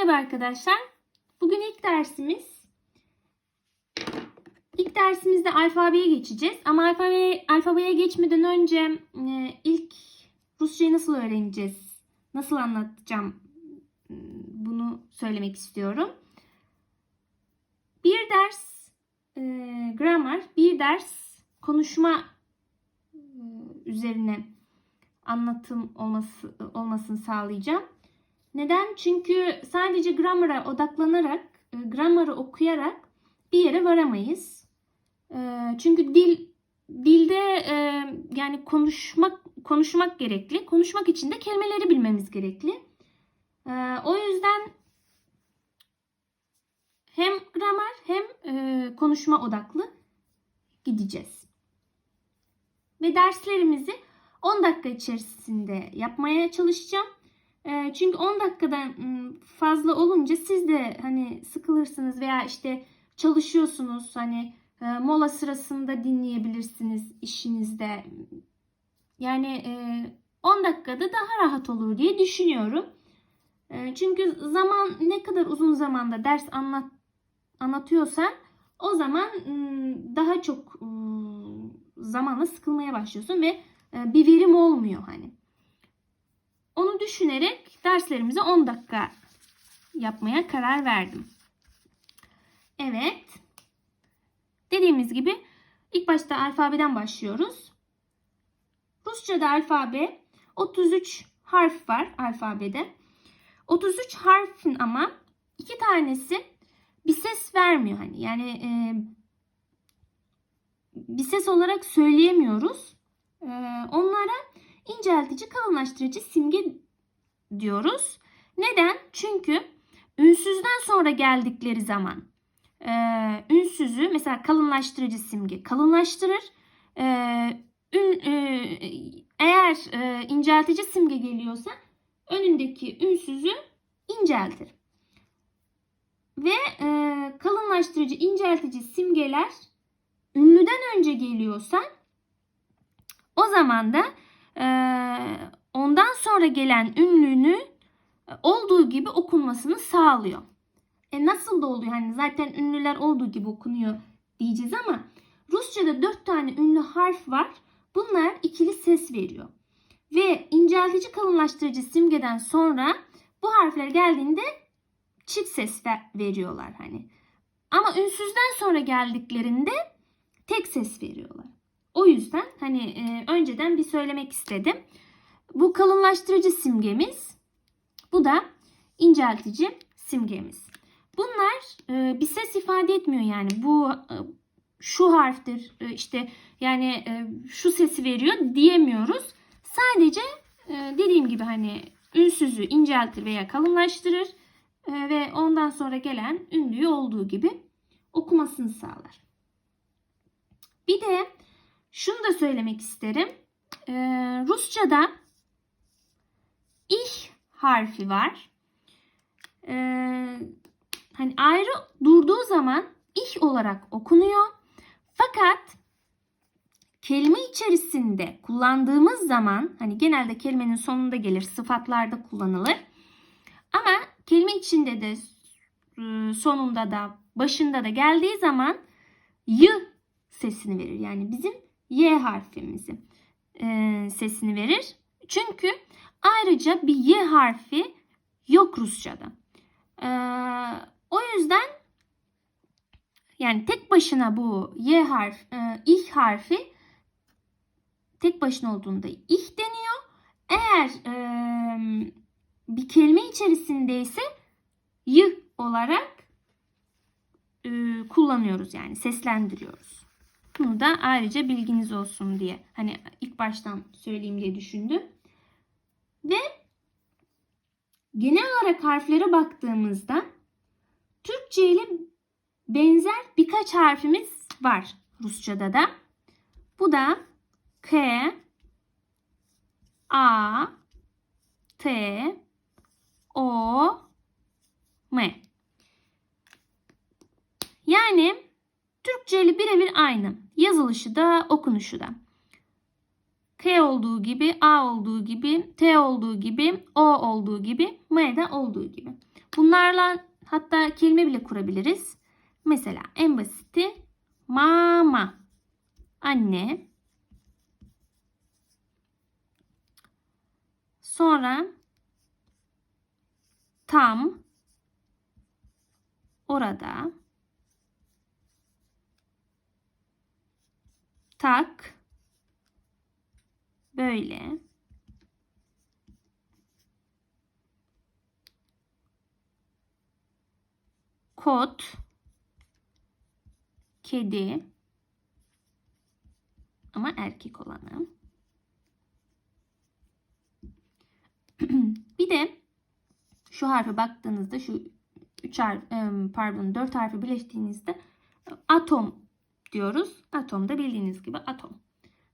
Merhaba arkadaşlar. Bugün ilk dersimiz. İlk dersimizde alfabeye geçeceğiz. Ama alfabeye, alfabeye geçmeden önce e, ilk Rusçayı nasıl öğreneceğiz? Nasıl anlatacağım? m, Bunu söylemek istiyorum. Bir ders e, grammar, bir ders konuşma e, üzerine anlatım olması olmasını sağlayacağım. Neden? Çünkü sadece grammar'a odaklanarak, e, grammar'ı okuyarak bir yere varamayız. E, Çünkü dil dilde e, yani konuşmak konuşmak gerekli. Konuşmak için de kelimeleri bilmemiz gerekli. O yüzden hem gramer hem konuşma odaklı gideceğiz. Ve derslerimizi 10 dakika içerisinde yapmaya çalışacağım. E, Çünkü 10 dakikadan fazla olunca siz de hani sıkılırsınız veya işte çalışıyorsunuz hani e, mola sırasında dinleyebilirsiniz işinizde. Yani e, 10 dakikada daha rahat olur diye düşünüyorum. E, Çünkü zaman ne kadar uzun zamanda ders anlat anlatıyorsan o zaman daha çok zamanla sıkılmaya başlıyorsun ve e, bir verim olmuyor hani. Onu düşünerek derslerimizi 10 dakika yapmaya karar verdim. Evet. Dediğimiz gibi ilk başta alfabeden başlıyoruz. Rusça'da alfabe 33 harf var alfabede. 33 harfin ama iki tanesi bir ses vermiyor hani. Yani e, bir ses olarak söyleyemiyoruz. E, onlara inceltici, kalınlaştırıcı simge diyoruz. Neden? Çünkü ünsüzden sonra geldikleri zaman e, ünsüzü mesela kalınlaştırıcı simge kalınlaştırır. E, ün, e, eğer e, inceltici simge geliyorsa önündeki ünsüzü inceltir. Ve e, kalınlaştırıcı, inceltici simgeler ünlüden önce geliyorsa o zaman da ondan sonra gelen ünlünü e, olduğu gibi okunmasını sağlıyor. E nasıl da oluyor? Hani zaten ünlüler olduğu gibi okunuyor diyeceğiz ama Rusça'da dört tane ünlü harf var. Bunlar ikili ses veriyor. Ve inceltici kalınlaştırıcı simgeden sonra bu harfler geldiğinde çift ses ver- veriyorlar hani. Ama ünsüzden sonra geldiklerinde tek ses veriyorlar. O yüzden hani e, önceden bir söylemek istedim. Bu kalınlaştırıcı simgemiz. Bu da inceltici simgemiz. Bunlar e, bir ses ifade etmiyor yani. Bu e, şu harftir e, işte yani e, şu sesi veriyor diyemiyoruz. Sadece e, dediğim gibi hani ünsüzü inceltir veya kalınlaştırır e, ve ondan sonra gelen ünlüyü olduğu gibi okumasını sağlar. Bir de şunu da söylemek isterim. Ee, Rusça'da ih harfi var. Ee, hani ayrı durduğu zaman ih olarak okunuyor. Fakat kelime içerisinde kullandığımız zaman hani genelde kelimenin sonunda gelir, sıfatlarda kullanılır. Ama kelime içinde de e, sonunda da başında da geldiği zaman y sesini verir. Yani bizim y harfimizin e, sesini verir. Çünkü ayrıca bir y harfi yok Rusça'da. E, o yüzden yani tek başına bu y harf, e, ih harfi tek başına olduğunda ih deniyor. Eğer e, bir kelime içerisindeyse y olarak e, kullanıyoruz yani seslendiriyoruz. Bunu da ayrıca bilginiz olsun diye hani ilk baştan söyleyeyim diye düşündüm. Ve genel olarak harflere baktığımızda Türkçe ile benzer birkaç harfimiz var Rusça'da da. Bu da K, A, T, O, M. Yani Türkçe ile birebir aynı. Yazılışı da okunuşu da. K olduğu gibi, A olduğu gibi, T olduğu gibi, O olduğu gibi, M de olduğu gibi. Bunlarla hatta kelime bile kurabiliriz. Mesela en basiti mama. Anne. Sonra tam orada tak. Böyle. Kot. Kedi. Ama erkek olanı. bir de şu harfe baktığınızda şu 3 harf pardon 4 harfi birleştiğinizde atom diyoruz. Atom da bildiğiniz gibi atom.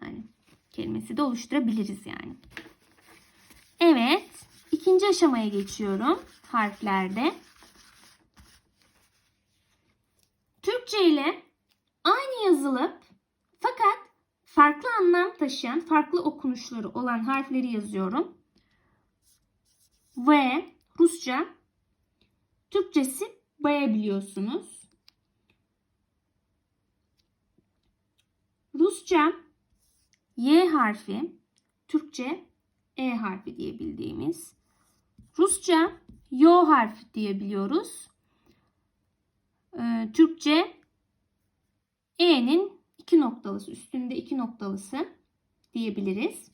Hani kelimesi de oluşturabiliriz yani. Evet, ikinci aşamaya geçiyorum harflerde. Türkçe ile aynı yazılıp fakat farklı anlam taşıyan, farklı okunuşları olan harfleri yazıyorum. Ve Rusça, Türkçesi B biliyorsunuz. Rusça Y harfi, Türkçe E harfi diye bildiğimiz. Rusça Yo harfi diyebiliyoruz. Ee, Türkçe E'nin iki noktalısı, üstünde iki noktalısı diyebiliriz.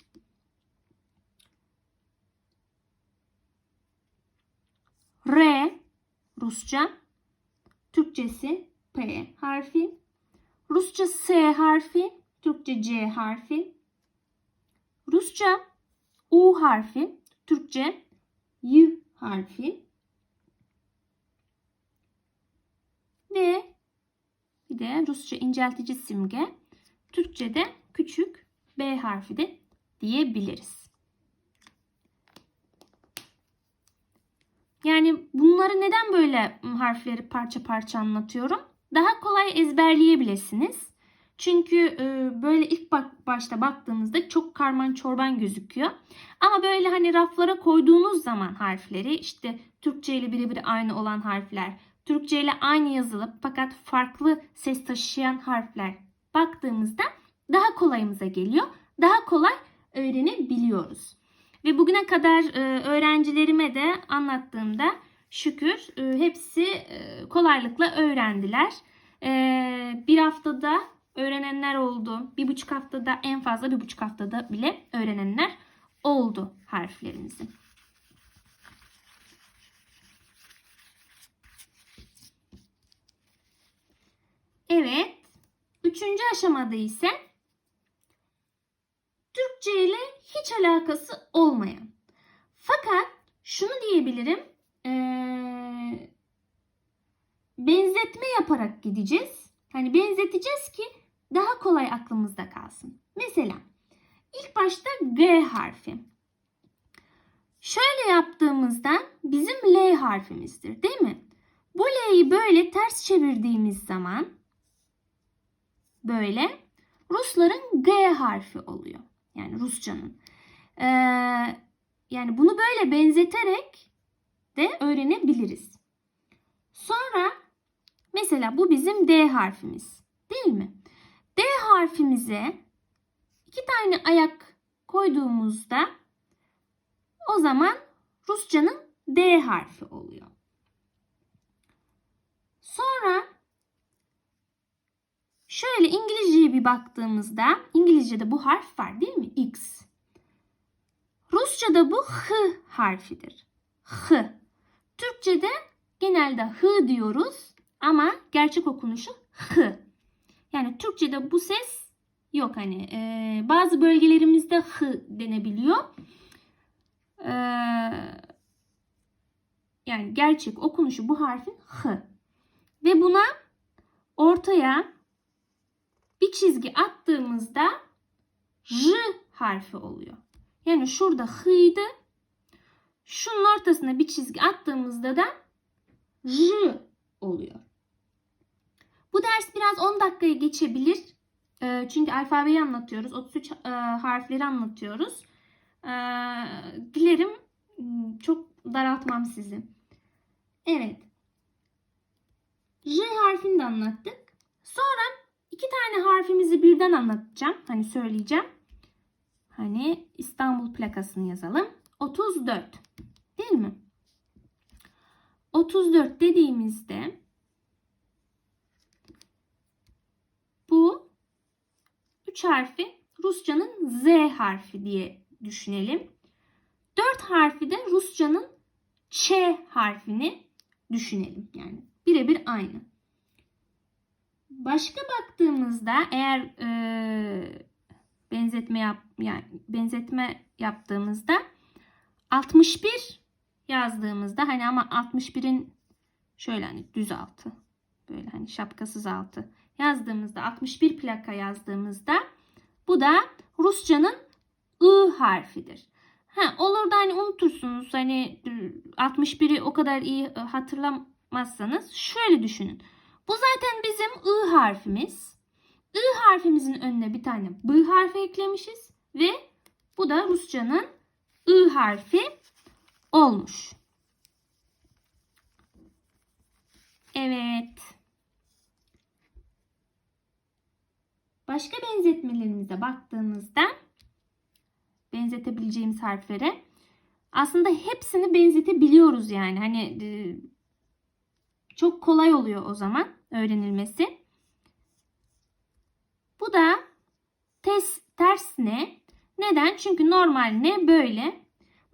R Rusça, Türkçesi P harfi. Rusça S harfi, Türkçe C harfi. Rusça U harfi, Türkçe Y harfi. Ve bir de Rusça inceltici simge, Türkçe'de küçük B harfi de diyebiliriz. Yani bunları neden böyle harfleri parça parça anlatıyorum? Daha kolay ezberleyebilirsiniz. Çünkü e, böyle ilk başta baktığınızda çok karman çorban gözüküyor. Ama böyle hani raflara koyduğunuz zaman harfleri işte Türkçe ile birebir aynı olan harfler, Türkçe ile aynı yazılıp fakat farklı ses taşıyan harfler baktığımızda daha kolayımıza geliyor. Daha kolay öğrenebiliyoruz. Ve bugüne kadar e, öğrencilerime de anlattığımda şükür e, hepsi e, kolaylıkla öğrendiler. E, bir haftada öğrenenler oldu. Bir buçuk haftada en fazla bir buçuk haftada bile öğrenenler oldu harflerimizi. Evet. Üçüncü aşamada ise Türkçe ile hiç alakası olmayan. Fakat şunu diyebilirim. Ee, yaparak gideceğiz. Hani benzeteceğiz ki daha kolay aklımızda kalsın. Mesela ilk başta G harfi. Şöyle yaptığımızda bizim L harfimizdir değil mi? Bu L'yi böyle ters çevirdiğimiz zaman böyle Rusların G harfi oluyor. Yani Rusçanın. Ee, yani bunu böyle benzeterek de öğrenebiliriz. Sonra mesela bu bizim D harfimiz. Değil mi? D harfimize iki tane ayak koyduğumuzda o zaman Rusçanın D harfi oluyor. Sonra şöyle İngilizceye bir baktığımızda İngilizce'de bu harf var değil mi? X. Rusça'da bu H harfidir. H. Türkçe'de genelde H diyoruz ama gerçek okunuşu H. Yani Türkçe'de bu ses yok hani e, bazı bölgelerimizde H denebiliyor. E, yani gerçek okunuşu bu harfin H. Ve buna ortaya bir çizgi attığımızda J harfi oluyor. Yani şurada H'ydı. Şunun ortasına bir çizgi attığımızda da J oluyor. Bu ders biraz 10 dakikaya geçebilir. E, çünkü alfabeyi anlatıyoruz. 33 e, harfleri anlatıyoruz. E, dilerim çok daraltmam sizi. Evet. J harfini de anlattık. Sonra iki tane harfimizi birden anlatacağım. Hani söyleyeceğim. Hani İstanbul plakasını yazalım. 34. Değil mi? 34 dediğimizde bu 3 harfi Rusçanın Z harfi diye düşünelim. 4 harfi de Rusçanın Ç harfini düşünelim. Yani birebir aynı. Başka baktığımızda eğer e, benzetme yap yani benzetme yaptığımızda 61 yazdığımızda hani ama 61'in şöyle hani düz altı böyle hani şapkasız altı yazdığımızda 61 plaka yazdığımızda bu da Rusçanın I harfidir. Ha, olur da hani unutursunuz hani 61'i o kadar iyi e, hatırlamazsanız şöyle düşünün. Bu zaten bizim I harfimiz. I harfimizin önüne bir tane B harfi eklemişiz ve bu da Rusçanın I harfi olmuş. Evet. Başka benzetmelerimize baktığımızda benzetebileceğimiz harflere aslında hepsini benzetebiliyoruz yani. Hani e, çok kolay oluyor o zaman öğrenilmesi. Bu da tes, ters ne? Neden? Çünkü normal ne böyle.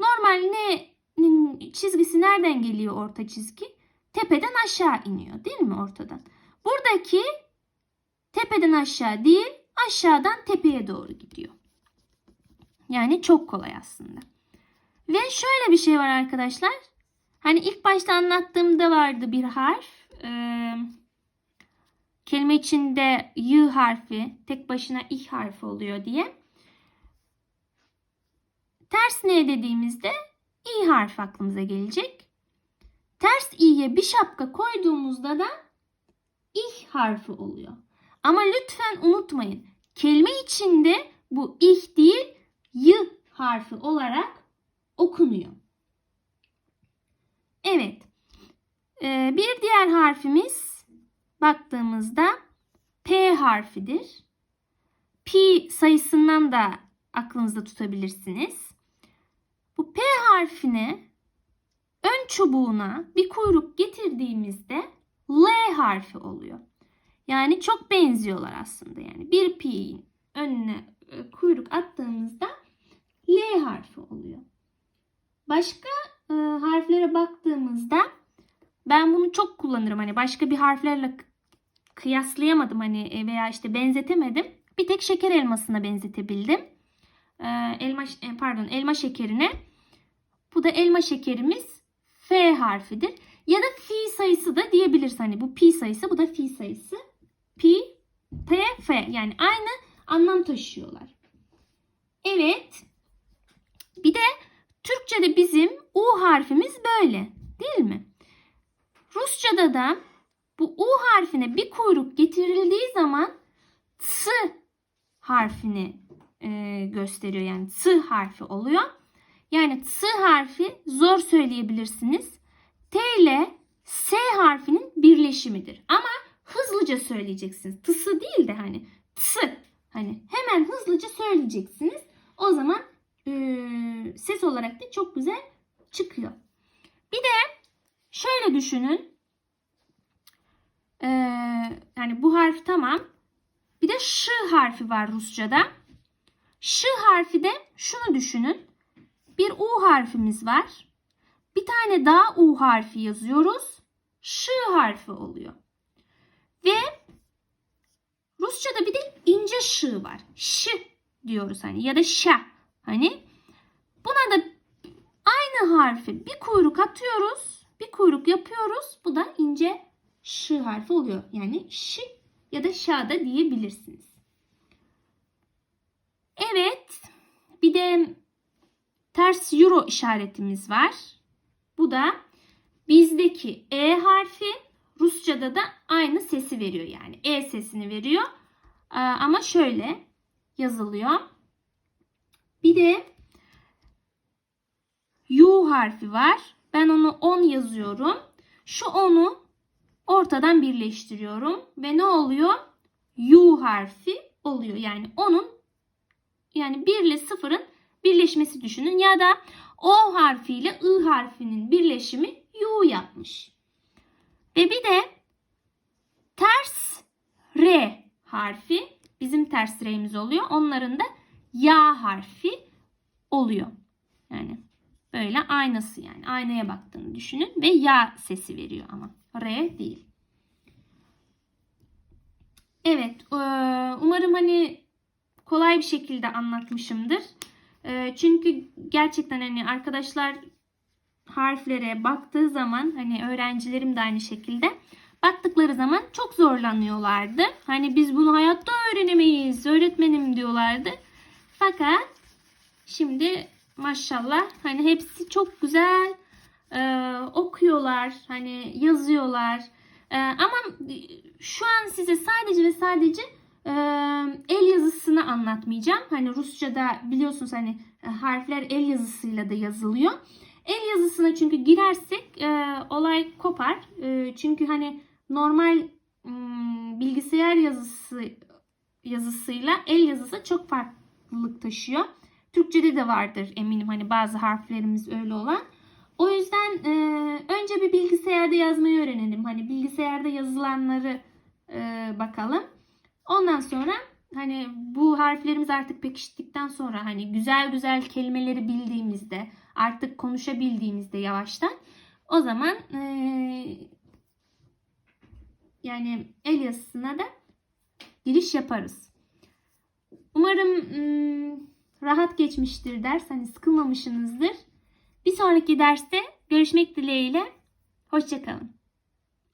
Normal ne'nin çizgisi nereden geliyor orta çizgi? Tepeden aşağı iniyor değil mi ortadan? Buradaki tepeden aşağı değil aşağıdan tepeye doğru gidiyor. Yani çok kolay aslında. Ve şöyle bir şey var arkadaşlar. Hani ilk başta anlattığımda vardı bir harf. Ee, kelime içinde y harfi tek başına i harfi oluyor diye. Ters ne dediğimizde i harfi aklımıza gelecek. Ters i'ye bir şapka koyduğumuzda da ih harfi oluyor. Ama lütfen unutmayın. Kelime içinde bu ih değil y harfi olarak okunuyor. Evet. Ee, bir diğer harfimiz baktığımızda P harfidir. Pi sayısından da aklınızda tutabilirsiniz. Bu P harfine ön çubuğuna bir kuyruk getirdiğimizde L harfi oluyor. Yani çok benziyorlar aslında. Yani bir pi'nin önüne e, kuyruk attığımızda L harfi oluyor. Başka e, harflere baktığımızda ben bunu çok kullanırım. Hani başka bir harflerle kıyaslayamadım hani e, veya işte benzetemedim. Bir tek şeker elmasına benzetebildim. E, elma e, pardon elma şekerine. Bu da elma şekerimiz F harfidir. Ya da fi sayısı da diyebiliriz. Hani bu pi sayısı bu da fi sayısı. Pi, P, F yani aynı anlam taşıyorlar. Evet. Bir de Türkçe'de bizim U harfimiz böyle değil mi? Rusça'da da bu U harfine bir kuyruk getirildiği zaman S harfini e, gösteriyor. Yani S harfi oluyor. Yani S harfi zor söyleyebilirsiniz. T ile S harfinin birleşimidir. Ama hızlıca söyleyeceksiniz. Tısı değil de hani tısı. Hani hemen hızlıca söyleyeceksiniz. O zaman e, ses olarak da çok güzel çıkıyor. Bir de şöyle düşünün. E, yani bu harf tamam. Bir de ş harfi var Rusça'da. Ş harfi de şunu düşünün. Bir U harfimiz var. Bir tane daha U harfi yazıyoruz. Ş harfi oluyor. Ve Rusça'da bir de ince şı var. Ş diyoruz hani ya da şa. Hani buna da aynı harfi bir kuyruk atıyoruz. Bir kuyruk yapıyoruz. Bu da ince şı harfi oluyor. Yani ş ya da şa da diyebilirsiniz. Evet. Bir de ters euro işaretimiz var. Bu da bizdeki E harfi Rusça'da da aynı sesi veriyor yani. E sesini veriyor. Ee, ama şöyle yazılıyor. Bir de U harfi var. Ben onu 10 yazıyorum. Şu onu ortadan birleştiriyorum ve ne oluyor? U harfi oluyor. Yani onun yani 1 ile 0'ın birleşmesi düşünün ya da O harfi ile I harfinin birleşimi U yapmış. Ve bir de ters R harfi bizim ters R'miz oluyor. Onların da Ya harfi oluyor. Yani böyle aynası yani aynaya baktığını düşünün ve Ya sesi veriyor ama R değil. Evet, eee, umarım hani kolay bir şekilde anlatmışımdır. Eee, Çünkü gerçekten hani arkadaşlar harflere baktığı zaman hani öğrencilerim de aynı şekilde baktıkları zaman çok zorlanıyorlardı. Hani biz bunu hayatta öğrenemeyiz öğretmenim diyorlardı. Fakat şimdi maşallah hani hepsi çok güzel e, okuyorlar hani yazıyorlar. E, ama şu an size sadece ve sadece e, el yazısını anlatmayacağım. Hani Rusça'da biliyorsunuz hani harfler el yazısıyla da yazılıyor. El yazısına çünkü girersek e, olay kopar. E, çünkü hani normal m, bilgisayar yazısı yazısıyla el yazısı çok farklılık taşıyor. Türkçede de vardır eminim hani bazı harflerimiz öyle olan. O yüzden e, önce bir bilgisayarda yazmayı öğrenelim. Hani bilgisayarda yazılanları e, bakalım. Ondan sonra hani bu harflerimiz artık pekiştikten sonra hani güzel güzel kelimeleri bildiğimizde artık konuşabildiğimizde yavaştan o zaman e, yani el yazısına da giriş yaparız. Umarım ım, rahat geçmiştir ders. Hani sıkılmamışsınızdır. Bir sonraki derste görüşmek dileğiyle. Hoşçakalın.